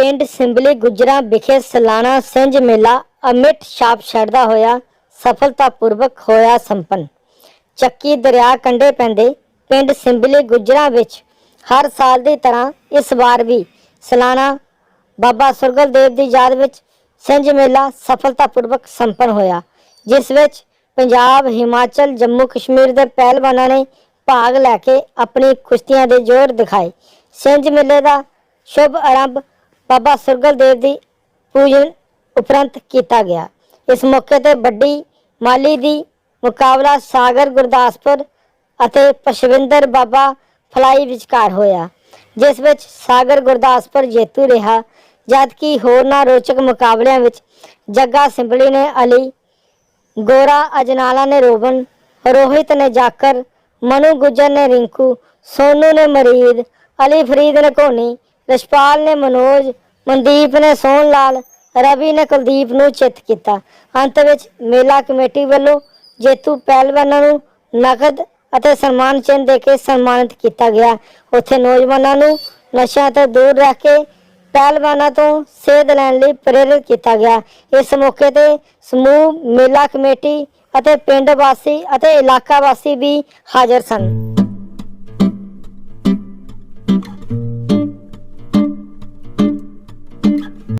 ਪਿੰਡ ਸਿੰਬਲੀ ਗੁਜਰਾ ਵਿਖੇ ਸਾਲਾਨਾ ਸਿੰਜ ਮੇਲਾ ਅਮਿਟ ਛਾਪ ਛੱਡਦਾ ਹੋਇਆ ਸਫਲਤਾਪੂਰਵਕ ਹੋਇਆ ਸੰਪੰਨ। ਚੱਕੀ ਦਰਿਆ ਕੰਢੇ ਪੈਂਦੇ ਪਿੰਡ ਸਿੰਬਲੀ ਗੁਜਰਾ ਵਿੱਚ ਹਰ ਸਾਲ ਦੀ ਤਰ੍ਹਾਂ ਇਸ ਵਾਰ ਵੀ ਸਾਲਾਨਾ ਬਾਬਾ ਸੁਰਗਲ ਦੇਵ ਦੀ ਯਾਦ ਵਿੱਚ ਸਿੰਜ ਮੇਲਾ ਸਫਲਤਾਪੂਰਵਕ ਸੰਪੰਨ ਹੋਇਆ, ਜਿਸ ਵਿੱਚ ਪੰਜਾਬ, ਹਿਮਾਚਲ, ਜੰਮੂ ਕਸ਼ਮੀਰ ਦੇ ਪਹਿਲਵਾਨਾਂ ਨੇ ਭਾਗ ਲੈ ਕੇ ਆਪਣੀ ਕੁਸ਼ਤੀਆਂ ਦੇ ਜੋਰ ਦਿਖਾਏ। ਸਿੰਜ ਮੇਲੇ ਦਾ ਸ਼ੁਭ ਆਰੰਭ ਬਾਬਾ ਸੁਰਗਲ ਦੇਵ ਦੀ ਪੂਜਨ ਉਪਰੰਤ ਕੀਤਾ ਗਿਆ। ਇਸ ਮੌਕੇ ਤੇ ਵੱਡੀ ਮਾਲੀ ਦੀ ਮੁਕਾਬਲਾ ਸਾਗਰ, ਗੁਰਦਾਸਪੁਰ ਅਤੇ ਪਸ਼ਵਿੰਦਰ ਬਾਬਾ ਫਲਾਈ ਵਿਚਕਾਰ ਹੋਇਆ, ਜਿਸ ਵਿੱਚ ਸਾਗਰ, ਗੁਰਦਾਸਪੁਰ ਜੇਤੂ ਰਿਹਾ, ਜਦਕਿ ਹੋਰਨਾਂ ਰੋਚਕ ਮੁਕਾਬਲਿਆਂ ਵਿੱਚ ਜੱਗਾ ਸਿੰਬਲੀ ਨੇ ਅਲੀ, ਗੋਰਾ ਅਜਨਾਲਾ ਨੇ ਰੋਬਨ, ਰੋਹਿਤ ਨੇ ਜਾਕਰ ਮਨੂ ਗੁਜਰ ਨੇ ਰਿੰਕੂ, ਸੋਨੂ ਨੇ ਮਰੀਦ, ਅਲੀ ਫਰੀਦ ਨੇ ਕੋਨੀ ਰਸ਼ਪਾਲ ਨੇ ਮਨੋਜ, ਮਨਦੀਪ ਨੇ ਸੋਹਣ ਲਾਲ ਰਵੀ ਨੇ ਕੁਲਦੀਪ ਨੂੰ ਚਿੱਤ ਕੀਤਾ। ਅੰਤ ਵਿੱਚ ਮੇਲਾ ਕਮੇਟੀ ਵੱਲੋਂ ਜੇਤੂ ਪਹਿਲਵਾਨਾਂ ਨੂੰ ਨਕਦ ਅਤੇ ਸਨਮਾਨ ਚਿੰਨ੍ਹ ਦੇ ਕੇ ਸਨਮਾਨਿਤ ਕੀਤਾ ਗਿਆ। ਉੱਥੇ ਨੌਜਵਾਨਾਂ ਨੂੰ ਨਸ਼ਿਆਂ ਤੋਂ ਦੂਰ ਰਹਿ ਕੇ ਪਹਿਲਵਾਨਾਂ ਤੋਂ ਸੇਧ ਲੈਣ ਲਈ ਪ੍ਰੇਰਿਤ ਕੀਤਾ ਗਿਆ। ਇਸ ਮੌਕੇ ਤੇ ਸਮੂਹ, ਮੇਲਾ ਕਮੇਟੀ ਅਤੇ ਪਿੰਡ ਵਾਸੀ ਅਤੇ ਇਲਾਕਾ ਵਾਸੀ ਵੀ ਹਾਜ਼ਰ ਸਨ।